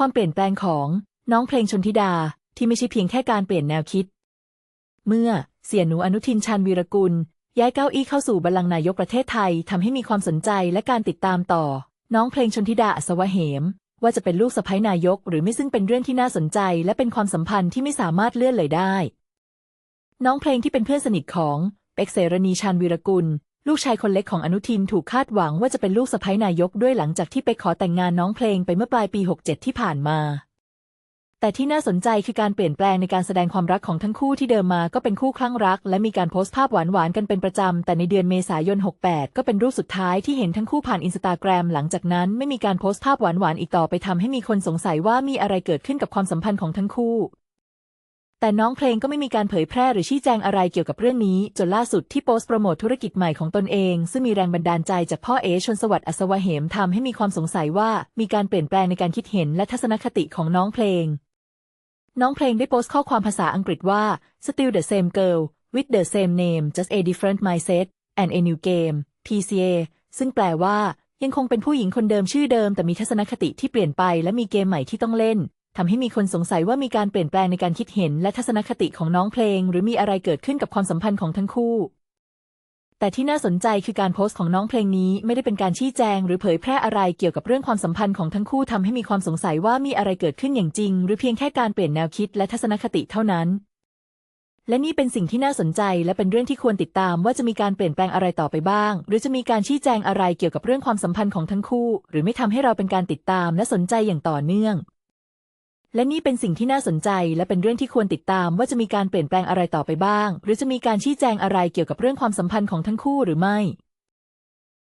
ความเปลี่ยนแปลงของน้องเพลงชนธิดาที่ไม่ใช่เพียงแค่การเปลี่ยนแนวคิด เมื่อเสียหนูอนุทินชาญวีรกุล ย้ายเก้าอี้เข้าสู่บัลลังก์นายกประเทศไทยทำให้มีความสนใจและการติดตามต่อ น้องเพลงชนธิดาอัศวะเหม ว่าจะเป็นลูกสะใภ้นายก หรือไม่ซึ่งเป็นเรื่องที่น่าสนใจ และเป็นความสัมพันธ์ที่ไม่สามารถเลื่อนเลยได้ น้องเพลงที่เป็นเพื่อนสนิทของเป็กเสรณีชาญวีรกุล ลูกชายคนเล็กของอนุทินถูกคาดหวังว่าจะเป็นลูกสะใภ้นายกด้วยหลังจากที่เป็กขอแต่งงานน้องเพลงไปเมื่อปลายปี 67 ที่ผ่านมา แต่ที่น่าสนใจคือการเปลี่ยนแปลงในการแสดงความรักของทั้งคู่ที่เดิมมาก็เป็นคู่คลั่งรัก และมีการโพสต์ภาพหวานๆกันเป็นประจำ แต่ในเดือนเมษายน 68 ก็เป็นรูปสุดท้ายที่เห็นทั้งคู่ผ่านอินสตาแกรมหลังจากนั้นไม่มีการโพสต์ภาพหวานๆอีกต่อไปทำให้มีคนสงสัยว่ามีอะไรเกิดขึ้นกับความสัมพันธ์ของทั้งคู่ แต่น้องเพลงก็ไม่มีการเผยแพร่หรือชี้แจงอะไรเกี่ยวกับเรื่องนี้ จนล่าสุดที่โพสต์โปรโมทธุรกิจใหม่ของตนเอง ซึ่งมีแรงบันดาลใจจากพ่อเอชนสวัสดิ์อัศวเหมทำให้มีความสงสัยว่ามีการเปลี่ยนแปลงในการคิดเห็นและทัศนคติของน้องเพลง น้องเพลงได้โพสต์ข้อความภาษาอังกฤษว่า still the same girl with the same name just a different mindset and a new game PCA ซึ่งแปลว่ายังคงเป็นผู้หญิงคนเดิมชื่อเดิมแต่มีทัศนคติที่เปลี่ยนไปและมีเกมใหม่ที่ต้องเล่น ทำให้มีคนสงสัยว่ามีการเปลี่ยนแปลงในการคิดเห็นและทัศนคติของน้องเพลง หรือมีอะไรเกิดขึ้นกับความสัมพันธ์ของทั้งคู่ แต่ที่น่าสนใจคือการโพสต์ของน้องเพลงนี้ไม่ได้เป็นการชี้แจง หรือเผยแพร่อะไรเกี่ยวกับเรื่องความสัมพันธ์ของทั้งคู่ทำให้มีความสงสัยว่ามีอะไรเกิดขึ้นอย่างจริง หรือเพียงแค่การเปลี่ยนแนวคิดและทัศนคติเท่านั้นและนี่เป็นสิ่งที่น่าสนใจและเป็นเรื่องที่ควรติดตามว่าจะมีการเปลี่ยนแปลงอะไรต่อไปบ้าง หรือจะมีการชี้แจงอะไรเกี่ยวกับเรื่องความสัมพันธ์ของทั้งคู่ หรือไม่ทำให้เราเป็นการติดตามและสนใจอย่างต่อเนื่อง และนี่เป็นสิ่งที่น่าสนใจ และเป็นเรื่องที่ควรติดตามว่าจะมีการเปลี่ยนแปลงอะไรต่อไปบ้าง หรือจะมีการชี้แจงอะไรเกี่ยวกับเรื่องความสัมพันธ์ของทั้งคู่หรือไม่